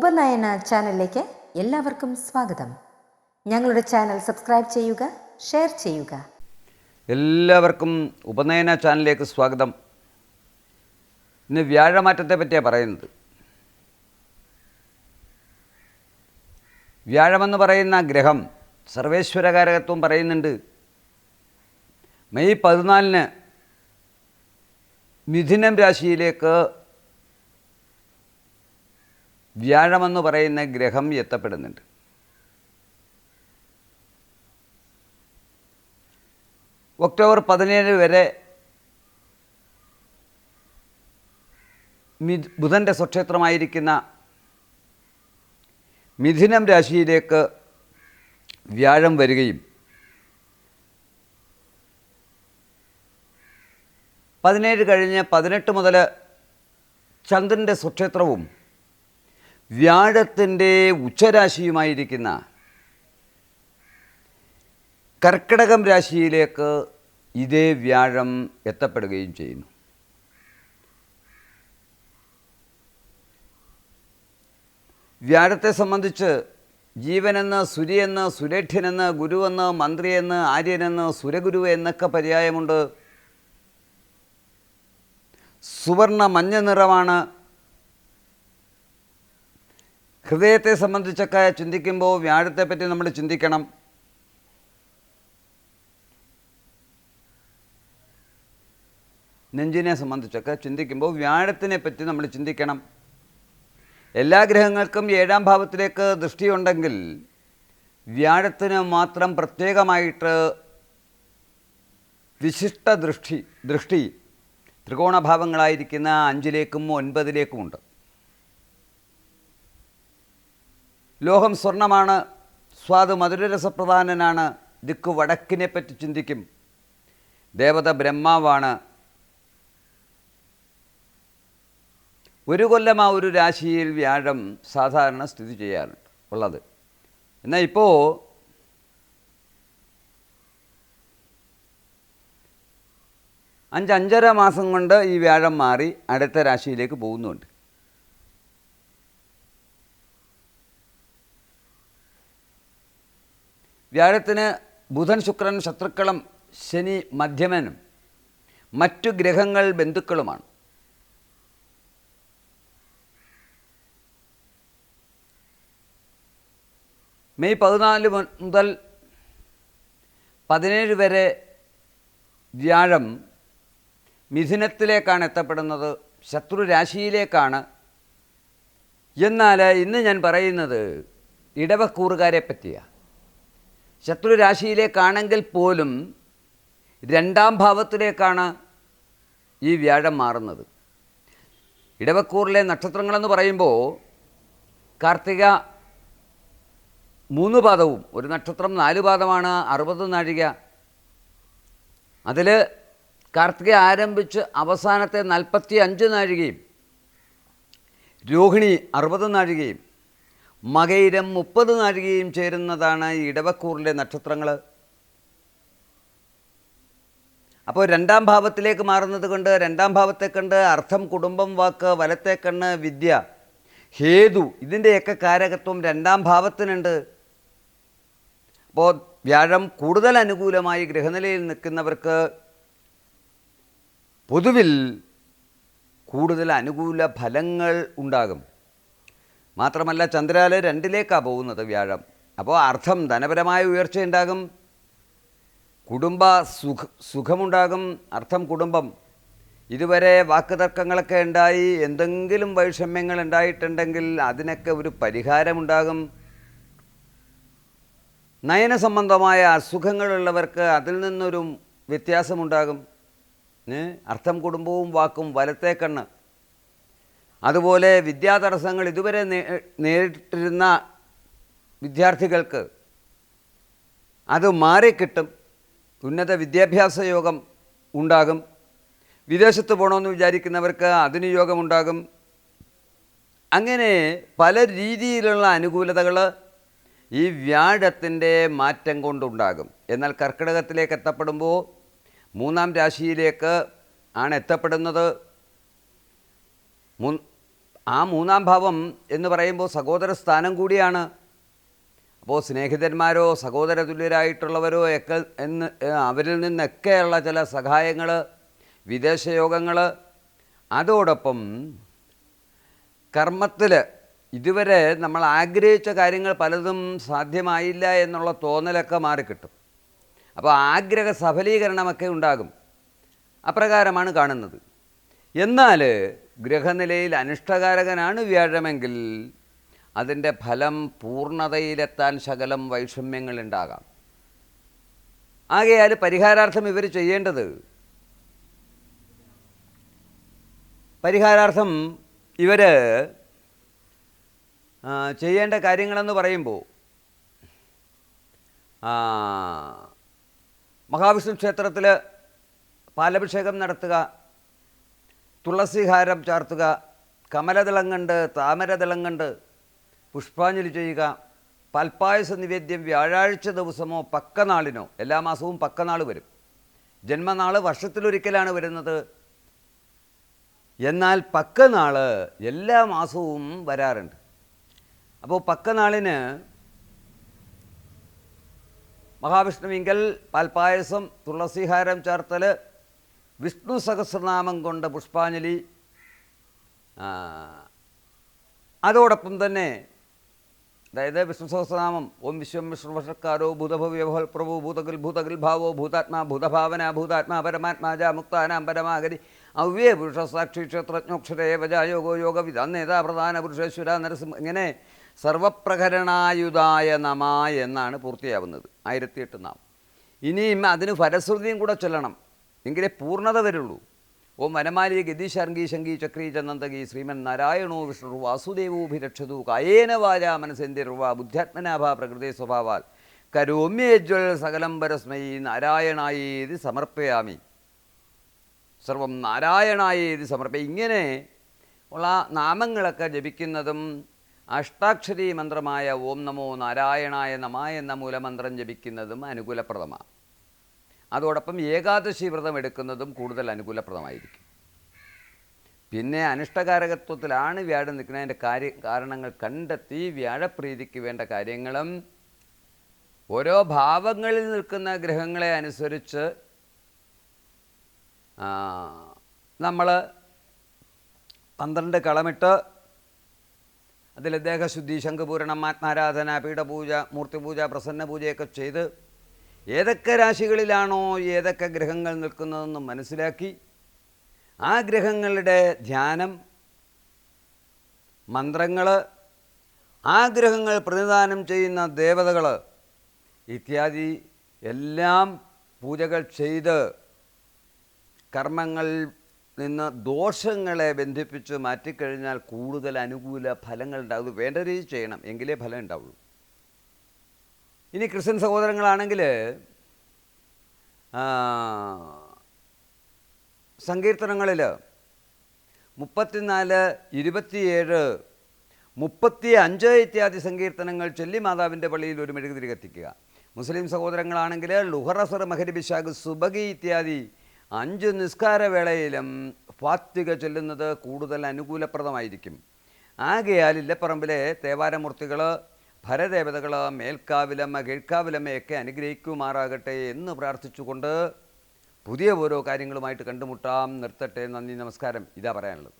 ഉപനയന ചാനലിലേക്ക് എല്ലാവർക്കും സ്വാഗതം. ഞങ്ങളുടെ ചാനൽ സബ്സ്ക്രൈബ് ചെയ്യുക ഷെയർ ചെയ്യുക. എല്ലാവർക്കും ഉപനയന ചാനലിലേക്ക് സ്വാഗതം. ഇന്ന് വ്യാഴമാറ്റത്തെ പറ്റിയാണ് പറയുന്നത്. വ്യാഴമെന്ന് പറയുന്ന ഗ്രഹം സർവേശ്വരകാരകത്വം പറയുന്നുണ്ട്. മെയ് പതിനാലിന് മിഥുനം രാശിയിലേക്ക് വ്യാഴമെന്ന് പറയുന്ന ഗ്രഹം എത്തപ്പെടുന്നുണ്ട്. ഒക്ടോബർ പതിനേഴ് വരെ മി ബുധന്റെ സ്വക്ഷേത്രമായിരിക്കുന്ന മിഥുനം രാശിയിലേക്ക് വ്യാഴം വരികയും പതിനേഴ് കഴിഞ്ഞ് പതിനെട്ട് മുതൽ ചന്ദ്രന്റെ സ്വക്ഷേത്രവും വ്യാഴത്തിന്റെ ഉച്ചരാശിയുമായിരിക്കുന്ന കർക്കിടകം രാശിയിലേക്ക് ഇതേ വ്യാഴം എത്തപ്പെടുകയും ചെയ്യുന്നു. വ്യാഴത്തെ സംബന്ധിച്ച് ജീവനെന്ന് സുരിയെന്ന് സുരേഠ്യനെന്ന് ഗുരുവെന്ന് മന്ത്രിയെന്ന് ആര്യനെന്ന് സുരഗുരു എന്നൊക്കെ പര്യായമുണ്ട്. സുവർണ മഞ്ഞ നിറമാണ് ഹൃദയത്തെ സംബന്ധിച്ചൊക്കെ ചിന്തിക്കുമ്പോൾ വ്യാഴത്തെപ്പറ്റി നമ്മൾ ചിന്തിക്കണം. നെഞ്ചിനെ സംബന്ധിച്ചൊക്കെ ചിന്തിക്കുമ്പോൾ വ്യാഴത്തിനെ പറ്റി നമ്മൾ ചിന്തിക്കണം. എല്ലാ ഗ്രഹങ്ങൾക്കും ഏഴാം ഭാവത്തിലേക്ക് ദൃഷ്ടിയുണ്ടെങ്കിൽ വ്യാഴത്തിന് മാത്രം പ്രത്യേകമായിട്ട് വിശിഷ്ട ദൃഷ്ടി ദൃഷ്ടി ത്രികോണഭാവങ്ങളായിരിക്കുന്ന അഞ്ചിലേക്കും ഒൻപതിലേക്കുമുണ്ട് ലോഹം സ്വർണമാണ്. സ്വാദ് മധുരരസപ്രധാനനാണ്. ദിക്ക് വടക്കിനെ പറ്റി ചിന്തിക്കും. ദേവത ബ്രഹ്മാവാണ്. ഒരു കൊല്ലം ആ ഒരു രാശിയിൽ വ്യാഴം സാധാരണ സ്ഥിതി ചെയ്യാറുണ്ട് ഉള്ളത്. എന്നാൽ ഇപ്പോൾ അഞ്ചഞ്ചര മാസം കൊണ്ട് ഈ വ്യാഴം മാറി അടുത്ത രാശിയിലേക്ക് പോകുന്നുണ്ട്. വ്യാഴത്തിന് ബുധൻ ശുക്രൻ ശത്രുക്കളും ശനി മധ്യമനും. മറ്റു ഗ്രഹങ്ങൾ ബന്ധുക്കളുമാണ്. മെയ് പതിനാല് മുതൽ പതിനേഴ് വരെ വ്യാഴം മിഥുനത്തിലേക്കാണ് എത്തപ്പെടുന്നത് ശത്രു രാശിയിലേക്കാണ്. എന്നാൽ ഇന്ന് ഞാൻ പറയുന്നത് ഇടവക്കൂറുകാരെ പറ്റിയാണ് ശത്രു രാശിയിലേക്കാണെങ്കിൽ പോലും രണ്ടാം ഭാവത്തിലേക്കാണ് ഈ വ്യാഴം മാറുന്നത്. ഇടവക്കൂറിലെ നക്ഷത്രങ്ങളെന്ന് പറയുമ്പോൾ കാർത്തിക മൂന്ന് പാദവും ഒരു നക്ഷത്രം നാല് പാദമാണ് അറുപത് നാഴിക. അതിൽ കാർത്തിക ആരംഭിച്ച് അവസാനത്തെ നാൽപ്പത്തി അഞ്ച് നാഴികയും രോഹിണി അറുപത് നാഴികയും മകയിരം മുപ്പത് നാഴികയും ചേരുന്നതാണ് ഇടവക്കൂറിലെ നക്ഷത്രങ്ങൾ. അപ്പോൾ രണ്ടാം ഭാവത്തിലേക്ക് മാറുന്നത് കൊണ്ട് രണ്ടാം ഭാവത്തെ കണ്ട് അർത്ഥം കുടുംബം വാക്ക് വലത്തെ കണ്ണ് വിദ്യ ഹേതു ഇതിന്റെയൊക്കെ കാരകത്വം രണ്ടാം ഭാവത്തിനുണ്ട്. അപ്പോൾ വ്യാഴം കൂടുതൽ അനുകൂലമായി ഗ്രഹനിലയിൽ നിൽക്കുന്നവർക്ക് പൊതുവിൽ കൂടുതൽ അനുകൂല ഫലങ്ങൾ ഉണ്ടാകും. മാത്രമല്ല ചന്ദ്രാൽ രണ്ടിലേക്കാണ് പോകുന്നത് വ്യാഴം. അപ്പോൾ അർത്ഥം ധനപരമായ ഉയർച്ചയുണ്ടാകും കുടുംബ സുഖ സുഖമുണ്ടാകും അർത്ഥം കുടുംബം. ഇതുവരെ വാക്കുതർക്കങ്ങളൊക്കെ ഉണ്ടായി എന്തെങ്കിലും വൈഷമ്യങ്ങൾ ഉണ്ടായിട്ടുണ്ടെങ്കിൽ അതിനൊക്കെ ഒരു പരിഹാരമുണ്ടാകും. നയന സംബന്ധമായ അസുഖങ്ങളുള്ളവർക്ക് അതിൽ നിന്നൊരു വ്യത്യാസമുണ്ടാകും? അർത്ഥം കുടുംബവും വാക്കും വലത്തെ കണ്ണ്. അതുപോലെ വിദ്യാതടസ്സങ്ങൾ ഇതുവരെ നേരിട്ടിരുന്ന വിദ്യാർത്ഥികൾക്ക് അത് മാറിക്കിട്ടും. ഉന്നത വിദ്യാഭ്യാസ യോഗം ഉണ്ടാകും. വിദേശത്ത് പോകണമെന്ന് വിചാരിക്കുന്നവർക്ക് അതിന് യോഗമുണ്ടാകും അങ്ങനെ പല രീതിയിലുള്ള അനുകൂലതകൾ ഈ വ്യാഴത്തിന്റെ മാറ്റം കൊണ്ടുണ്ടാകും. എന്നാൽ കർക്കിടകത്തിലേക്ക് എത്തപ്പെടുമ്പോൾ മൂന്നാം രാശിയിലേക്ക് ആണ് എത്തപ്പെടുന്നത്. ആ മൂന്നാം ഭാവം എന്ന് പറയുമ്പോൾ സഹോദര സ്ഥാനം കൂടിയാണ്. അപ്പോൾ സ്നേഹിതന്മാരോ സഹോദര തുല്യരായിട്ടുള്ളവരോ ഒക്കെ എന്ന് അവരിൽ നിന്നൊക്കെയുള്ള ചില സഹായങ്ങൾ വിദേശയോഗങ്ങൾ അതോടൊപ്പം കർമ്മത്തിൽ ഇതുവരെ നമ്മൾ ആഗ്രഹിച്ച കാര്യങ്ങൾ പലതും സാധ്യമായില്ല എന്നുള്ള തോന്നലൊക്കെ മാറിക്കിട്ടും. അപ്പോൾ ആഗ്രഹ സഫലീകരണമൊക്കെ ഉണ്ടാകും. അപ്രകാരമാണ് കാണുന്നത്. എന്നാൽ ഗ്രഹനിലയിൽ അനിഷ്ടകാരകനാണ് വ്യാഴമെങ്കിൽ അതിന്റെ ഫലം പൂർണതയിലെത്താൻ ശകലം വൈഷമ്യങ്ങളുണ്ടാകാം. ആകയാൽ പരിഹാരാർത്ഥം ഇവർ ചെയ്യേണ്ടത് പരിഹാരാർത്ഥം ഇവർ ചെയ്യേണ്ട കാര്യങ്ങളെന്ന് പറയുമ്പോൾ മഹാവിഷ്ണു ക്ഷേത്രത്തിൽ പാലഭിഷേകം നടത്തുക തുളസിഹാരം ചാർത്തുക കമലദളം കണ്ട് താമരദളം കണ്ട് പുഷ്പാഞ്ജലി ചെയ്യുക പൽപ്പായസ നിവേദ്യം വ്യാഴാഴ്ച ദിവസമോ പക്കനാളിനോ എല്ലാ മാസവും പക്കനാൾ വരും. ജന്മനാൾ വർഷത്തിലൊരിക്കലാണ് വരുന്നത്. എന്നാൽ പക്കനാൾ എല്ലാ മാസവും വരാറുണ്ട്. അപ്പോൾ പക്കനാളിന് മഹാവിഷ്ണുവിങ്കൽ പാൽപ്പായസം തുളസിഹാരം ചേർത്തൽ വിഷ്ണു സഹസ്രനാമം കൊണ്ട് പുഷ്പാഞ്ജലി. അതോടൊപ്പം തന്നെ അതായത് വിഷ്ണു സഹസ്രനാമം ഓം വിശ്വം വിഷ്ണു ഭഷക്കാരോ ഭൂതഭവ്യഭൽ പ്രഭു ഭൂതകിൽ ഭൂതകിൽ ഭാവോ ഭൂതാത്മാ ഭൂതഭാവന ഭൂതാത്മാ പരമാത്മാജ മുക്താനാം പരമാഗതി അവ്യേ പുരുഷ സാക്ഷി ക്ഷേത്രജ്ഞോക്ഷരേ വജായോഗോ യോഗ വിധാനേതാ പ്രധാന പുരുഷേശ്വര നരസിംഹ ഇങ്ങനെ സർവപ്രകരണായുധായ നമ എന്നാണ് പൂർത്തിയാവുന്നത്. ആയിരത്തി എട്ട് നാം ഇനിയും അതിന് ഫലശ്രുതിയും കൂടെ ചൊല്ലണം. എങ്കിലേ പൂർണത വരുള്ളൂ ഓം വനമാലി ഗതിശർഗി ശങ്കി ചക്രി ചന്ദന്തകി ശ്രീമൻ നാരായണോ വിഷ്ണു വാസുദേവോഭിരക്ഷതു കായേന വാച മനസ്സെന്തിർവ ബുദ്ധ്യാത്മനാഭ പ്രകൃതി സ്വഭാവാൽ. കരോമ്യേജ്വൽ സകലം പരസ്മൈ നാരായണായേതി സമർപ്പയാമി. സർവം നാരായണായേതി സമർപ്പ ഇങ്ങനെ ഉള്ള നാമങ്ങളൊക്കെ ജപിക്കുന്നതും അഷ്ടാക്ഷരി മന്ത്രമായ ഓം നമോ നാരായണായ നമ എന്ന മൂലമന്ത്രം ജപിക്കുന്നതും അനുകൂലപ്രദമാണ്. അതോടൊപ്പം ഏകാദശി വ്രതം എടുക്കുന്നതും കൂടുതൽ അനുകൂലപ്രദമായിരിക്കും. പിന്നെ അനിഷ്ടകാരകത്വത്തിലാണ് വ്യാഴം നിൽക്കുന്നതിന്റെ കാര്യ കാരണങ്ങൾ കണ്ടെത്തി വ്യാഴപ്രീതിക്ക് വേണ്ട കാര്യങ്ങളും ഓരോ ഭാവങ്ങളിൽ നിൽക്കുന്ന ഗ്രഹങ്ങളെ അനുസരിച്ച് നമ്മൾ പന്ത്രണ്ട് കളമിട്ട് അതിൽ ദേഹശുദ്ധി ശംഖപൂരണം ആത്മാരാധന പീഠപൂജ മൂർത്തിപൂജ പ്രസന്ന പൂജയൊക്കെ ചെയ്ത് ഏതൊക്കെ രാശികളിലാണോ ഏതൊക്കെ ഗ്രഹങ്ങൾ നിൽക്കുന്നതെന്ന് മനസ്സിലാക്കി ആ ഗ്രഹങ്ങളുടെ ധ്യാനം മന്ത്രങ്ങൾ ആ ഗ്രഹങ്ങൾ പ്രതിദാനം ചെയ്യുന്ന ദേവതകൾ ഇത്യാദി എല്ലാം പൂജകൾ ചെയ്ത് കർമ്മങ്ങളിൽ നിന്ന് ദോഷങ്ങളെ ബന്ധിപ്പിച്ച് മാറ്റിക്കഴിഞ്ഞാൽ കൂടുതൽ അനുകൂല ഫലങ്ങൾ ഉണ്ടാകും. വേണ്ട രീതി ചെയ്യണം. എങ്കിലേ ഫലം ഉണ്ടാവുള്ളൂ. ഇനി ക്രിസ്ത്യൻ സഹോദരങ്ങളാണെങ്കിൽ സങ്കീർത്തനങ്ങളിൽ മുപ്പത്തിനാല് ഇരുപത്തിയേഴ് മുപ്പത്തി അഞ്ച് ഇത്യാദി സങ്കീർത്തനങ്ങൾ ചൊല്ലി മാതാവിന്റെ പള്ളിയിൽ ഒരു മെഴുകുതിരി കത്തിക്കുക. മുസ്ലിം സഹോദരങ്ങളാണെങ്കിൽ ലുഹറസർ മഹരിബിഷാഖ് സുബഗി ഇത്യാദി അഞ്ച് നിസ്കാരവേളയിലും ഫാത്തിക ചൊല്ലുന്നത് കൂടുതൽ അനുകൂലപ്രദമായിരിക്കും. ആകയാൽ ഇല്ലപ്പറമ്പിലെ തേവാരമൂർത്തികൾ ഭരദേവതകൾ മേൽക്കാവിലമ്മ കീഴ്ക്കാവിലമ്മയൊക്കെ അനുഗ്രഹിക്കുമാറാകട്ടെ എന്ന് പ്രാർത്ഥിച്ചുകൊണ്ട് പുതിയ ഓരോ കാര്യങ്ങളുമായിട്ട് കണ്ടുമുട്ടാം. നിർത്തട്ടെ. നന്ദി നമസ്കാരം. ഇതാ പറയാനുള്ളത്.